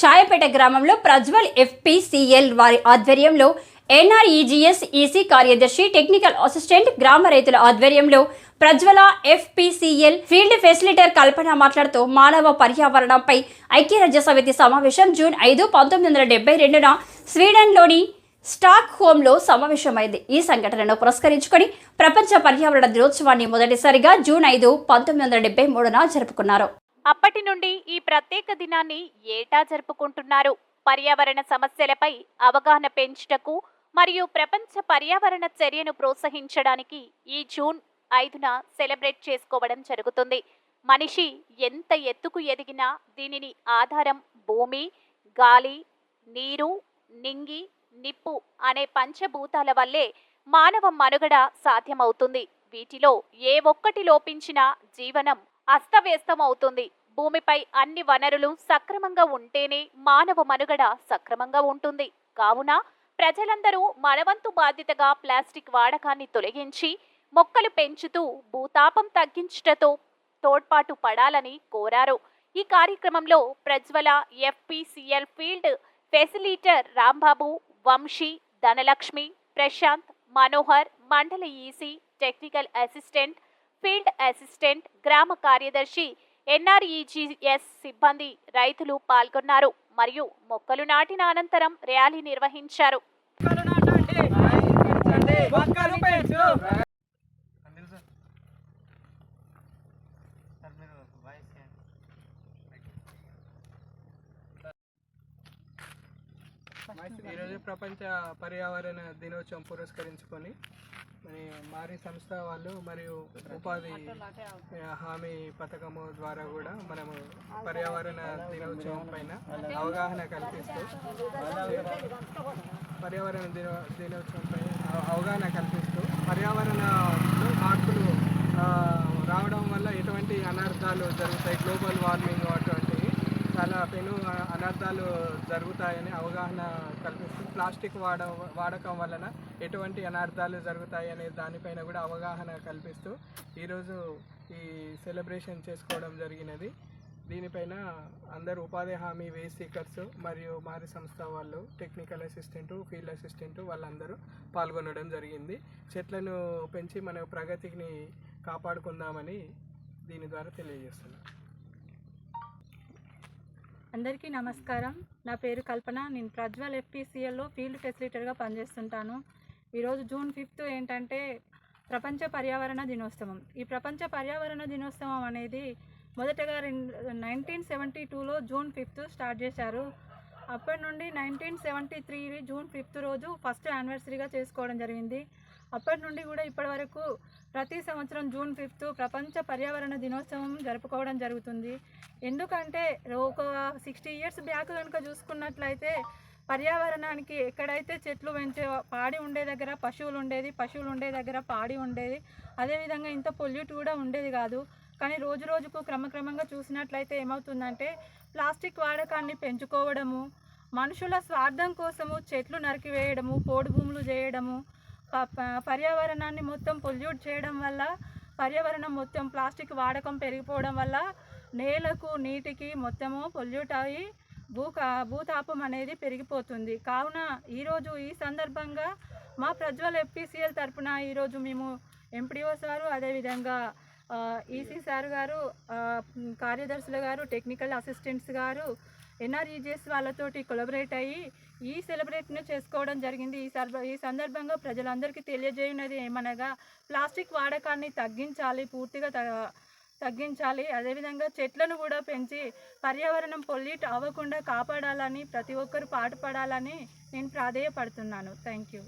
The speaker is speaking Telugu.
షాయపేట గ్రామంలో ప్రజ్వల్ ఎఫ్పిసిఎల్ వారి ఆధ్వర్యంలో ఎన్ఆర్ఈజీఎస్ ఈసీ కార్యదర్శి టెక్నికల్ అసిస్టెంట్ గ్రామ రైతుల ఆధ్వర్యంలో ప్రజ్వల ఎఫ్పిసిఎల్ ఫీల్డ్ ఫెసిలిటర్ కల్పన మాట్లాడుతూ మానవ పర్యావరణంపై ఐక్యరాజ్య సమితి సమావేశం జూన్ ఐదు పంతొమ్మిది వందల డెబ్బై రెండున స్వీడన్లోని స్టాక్ హోమ్లో సమావేశమైంది. ఈ సంఘటనను పురస్కరించుకొని ప్రపంచ పర్యావరణ దినోత్సవాన్ని మొదటిసారిగా జూన్ ఐదు పంతొమ్మిది వందల డెబ్బై మూడున జరుపుకున్నారు. అప్పటి నుండి ఈ ప్రత్యేక దినాన్ని ఏటా జరుపుకుంటున్నారు? పర్యావరణ సమస్యలపై అవగాహన పెంచుటకు మరియు ప్రపంచ పర్యావరణ చర్యను ప్రోత్సహించడానికి ఈ జూన్ ఐదున సెలబ్రేట్ చేసుకోవడం జరుగుతుంది. మనిషి ఎంత ఎత్తుకు ఎదిగినా దీనిని ఆధారం భూమి గాలి నీరు నింగి నిప్పు అనే పంచభూతాల వల్లే మానవ మనుగడ సాధ్యమవుతుంది. వీటిలో ఏ ఒక్కటి లోపించినా జీవనం అస్తవ్యస్తమవుతుంది. భూమిపై అన్ని వనరులు సక్రమంగా ఉంటేనే మానవ మనుగడ సక్రమంగా ఉంటుంది. కావున ప్రజలందరూ మనవంతు బాధ్యతగా ప్లాస్టిక్ వాడకాన్ని తొలగించి మొక్కలు పెంచుతూ భూతాపం తగ్గించుటతో తోడ్పాటు పడాలని కోరారు. ఈ కార్యక్రమంలో Prajwala FPCL field facilitator Rambabu Vamsi Dhanalakshmi Prashanth Manohar మండల EC technical assistant field assistant గ్రామ కార్యదర్శి ఎన్ఆర్ఈజీఎస్ సిబ్బంది రైతులు పాల్గొన్నారు మరియు మొక్కలు నాటిన అనంతరం ర్యాలీ నిర్వహించారు మొక్కలు నాటండి మొక్కలు పెంచు ఈరోజు ప్రపంచ పర్యావరణ దినోత్సవం పురస్కరించుకొని మరి మారి సంస్థ వాళ్ళు మరియు ఉపాధి హామీ పథకము ద్వారా కూడా మనము పర్యావరణ దినోత్సవం పైన అవగాహన కల్పిస్తూ పర్యావరణ దినో దినోత్సవం పైన అవగాహన కల్పిస్తూ పర్యావరణలో మార్పులు రావడం వల్ల ఎటువంటి అనర్థాలు జరుగుతాయి? జరుగుతాయని అవగాహన కల్పిస్తూ ప్లాస్టిక్ వాడ వాడకం వలన ఎటువంటి అనర్థాలు జరుగుతాయి అనే దానిపైన కూడా అవగాహన కల్పిస్తూ ఈరోజు ఈ సెలబ్రేషన్ చేసుకోవడం జరిగినది. దీనిపైన అందరు ఉపాధి హామీ వేస్ సీకర్స్ మరియు మారి సంస్థ వాళ్ళు టెక్నికల్ అసిస్టెంట్ ఫీల్డ్ అసిస్టెంట్ వాళ్ళందరూ పాల్గొనడం జరిగింది. చెట్లను పెంచి మన ప్రగతిని కాపాడుకుందామని దీని ద్వారా తెలియజేస్తున్నాను అందరికీ నమస్కారం. నా పేరు కల్పన. నేను ప్రజ్వల్ ఎఫ్పిసిఎల్లో ఫీల్డ్ ఫెసిలిటర్గా పనిచేస్తుంటాను. ఈరోజు జూన్ ఫిఫ్త్ ఏంటంటే ప్రపంచ పర్యావరణ దినోత్సవం. ఈ ప్రపంచ పర్యావరణ దినోత్సవం అనేది మొదటగా రెండు నైన్టీన్ సెవెంటీ టూలో జూన్ ఫిఫ్త్ స్టార్ట్ చేశారు. అప్పటి నుండి nineteen seventy three June fifth రోజు ఫస్ట్ యానివర్సరీగా చేసుకోవడం జరిగింది. అప్పటి నుండి కూడా ఇప్పటి వరకు ప్రతి సంవత్సరం జూన్ ఫిఫ్త్ ప్రపంచ పర్యావరణ దినోత్సవం జరుపుకోవడం జరుగుతుంది. ఎందుకంటే ఒక సిక్స్టీ ఇయర్స్ బ్యాక్ కనుక చూసుకున్నట్లయితే పర్యావరణానికి ఎక్కడైతే చెట్లు పెంచే పాడి ఉండే దగ్గర పశువులు ఉండేది పశువులు ఉండే దగ్గర పాడి ఉండేది అదేవిధంగా ఇంత పొల్యూట్ కూడా ఉండేది కాదు. కానీ రోజు రోజుకు క్రమక్రమంగా చూసినట్లయితే ఏమవుతుందంటే ప్లాస్టిక్ వాడకాన్ని పెంచుకోవడము మనుషుల స్వార్థం కోసము చెట్లు నరికివేయడము పోడు భూములు చేయడము పర్యావరణాన్ని మొత్తం పొల్యూట్ చేయడం వల్ల పర్యావరణం మొత్తం ప్లాస్టిక్ వాడకం పెరిగిపోవడం వల్ల నేలకు నీటికి మొత్తము పొల్యూట్ అయ్యి భూ భూతాపం అనేది పెరిగిపోతుంది. కావున ఈరోజు ఈ సందర్భంగా మా ప్రజ్వల్ ఎఫ్పిసిఎల్ తరపున ఈరోజు మేము ఎంపీడీఓ సారు అదేవిధంగా ఈసీ సార్ గారు కార్యదర్శులు గారు టెక్నికల్ అసిస్టెంట్స్ గారు ఎన్ఆర్ఈజీఎస్ వాళ్ళతోటి కొలబరేట్ అయ్యి ఈ సెలబ్రేట్ను చేసుకోవడం జరిగింది. ఈ సర్భ ఈ సందర్భంగా ప్రజలందరికీ తెలియజేయున్నది ఏమనగా ప్లాస్టిక్ వాడకాన్ని తగ్గించాలి పూర్తిగా త- తగ్గించాలి. అదేవిధంగా చెట్లను కూడా పెంచి పర్యావరణం పొల్యూట్ అవ్వకుండా కాపాడాలని ప్రతి ఒక్కరు పాటుపడాలని నేను ప్రాధేయపడుతున్నాను. Thank you